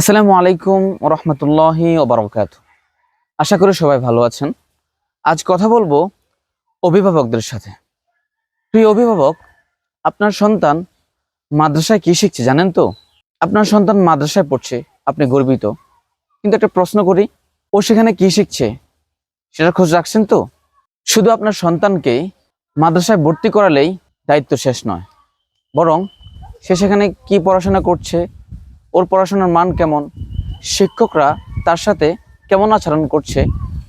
আসসালামু আলাইকুম রহমতুল্লাহি ওবরাকাত আশা করি সবাই ভালো আছেন। আজ কথা বলব অভিভাবকদের সাথে। প্রিয় অভিভাবক, আপনার সন্তান মাদ্রাসায় কি শিখছে জানেন তো? আপনার সন্তান মাদ্রাসায় পড়ছে, আপনি গর্বিত। কিন্তু একটা প্রশ্ন করি, ও সেখানে কি শিখছে? সেটা খোঁজ রাখছেন তো? শুধু আপনার সন্তানকে মাদ্রাসায় ভর্তি করালেই দায়িত্ব শেষ নয়। বরং সে সেখানে কি পড়াশোনা করছে ওর পড়াশোনার মান কেমন? শিক্ষকরা তার সাথে কেমন আচরণ করছে?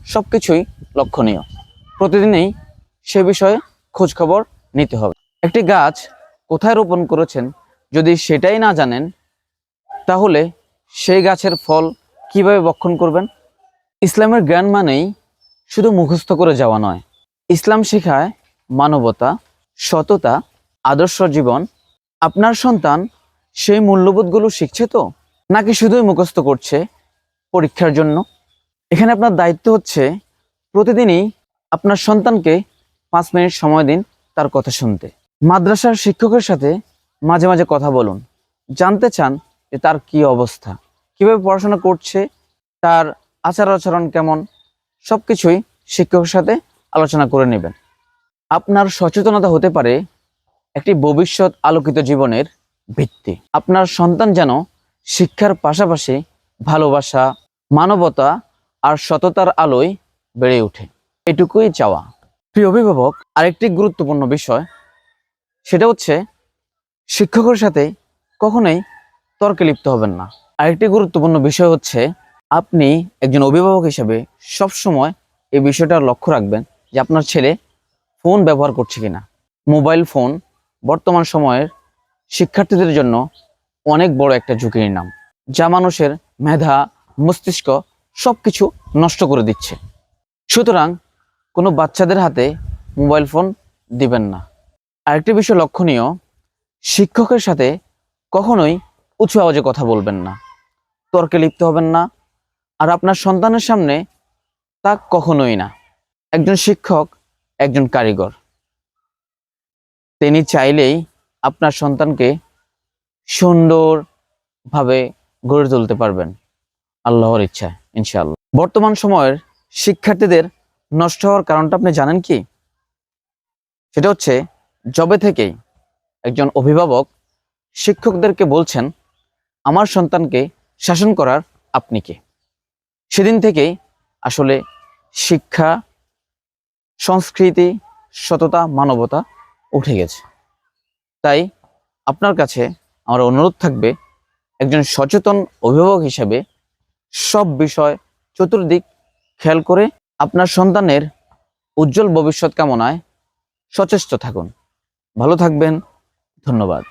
সব কিছুই লক্ষণীয়। প্রতিদিনেই সে বিষয়ে খোঁজখবর নিতে হবে। একটি গাছ কোথায় রোপণ করেছেন? যদি সেটাই না জানেন, তাহলে সেই গাছের ফল কীভাবে বক্ষণ করবেন? ইসলামের জ্ঞান মানেই শুধু মুখস্থ করে যাওয়া নয়। ইসলাম শেখায় মানবতা, সততা, আদর্শ জীবন। আপনার সন্তান সেই মূল্যবোধগুলো শিখছে তো? নাকি শুধুই মুখস্থ করছে পরীক্ষার জন্য? এখানে আপনার দায়িত্ব হচ্ছে প্রতিদিনই আপনার সন্তানকে পাঁচ মিনিট সময় দিন তার কথা শুনতে। মাদ্রাসার শিক্ষকের সাথে মাঝে মাঝে কথা বলুন। জানতে চান যে তার কি অবস্থা, কীভাবে পড়াশোনা করছে, তার আচার আচরণ কেমন সব কিছুই শিক্ষকের সাথে আলোচনা করে নেবেন। আপনার সচেতনতা হতে পারে একটি ভবিষ্যৎ আলোকিত জীবনের ভিত্তি। আপনার সন্তান যেন শিক্ষার পাশাপাশি ভালোবাসা, মানবতা আর সততার আলোয় বেড়ে ওঠে। এটুকুই চাওয়া। প্রিয় অভিভাবক, আরেকটি গুরুত্বপূর্ণ বিষয়, সেটা হচ্ছে শিক্ষকের সাথে কখনোই তর্কে লিপ্ত হবেন না। আরেকটি গুরুত্বপূর্ণ বিষয় হচ্ছে, আপনি একজন অভিভাবক হিসেবে সবসময় এই বিষয়টা লক্ষ্য রাখবেন যে আপনার ছেলে ফোন ব্যবহার করছে কিনা। মোবাইল ফোন বর্তমান সময়ের শিক্ষার্থীদের জন্য অনেক বড় একটা ঝুঁকির নাম, যা মানুষের মেধা, মস্তিষ্ক সব কিছু নষ্ট করে দিচ্ছে। সুতরাং কোনো বাচ্চাদের হাতে মোবাইল ফোন দিবেন না। আরেকটি বিষয় লক্ষণীয়, শিক্ষকের সাথে কখনোই উঁচু আওয়াজে কথা বলবেন না। তর্কে লিপ্ত হবেন না, আর আপনার সন্তানের সামনে তা কখনোই না। একজন শিক্ষক, একজন কারিগর। তিনি চাইলেই আপনার সন্তানকে সুন্দরভাবে গড়ে তুলতে পারবেন। আল্লাহর ইচ্ছা, ইনশাআল্লাহ। বর্তমান সময়ের শিক্ষার্থীদের নষ্ট হওয়ার কারণটা আপনি জানেন কি? সেটা হচ্ছে, জবে থেকেই একজন অভিভাবক শিক্ষকদেরকে বলছেন, আমার সন্তানকে শাসন করার আপনি কে? সেদিন থেকেই আসলে শিক্ষা, সংস্কৃতি, সততা, মানবতা উঠে গেছে। তাই আপনার কাছে আমার অনুরোধ থাকবে, একজন সচেতন অভিভাবক হিসাবে সব বিষয় চতুর্দিক খেয়াল করে আপনার সন্তানের উজ্জ্বল ভবিষ্যৎ কামনায় সচেষ্ট থাকুন। ভালো থাকবেন, ধন্যবাদ।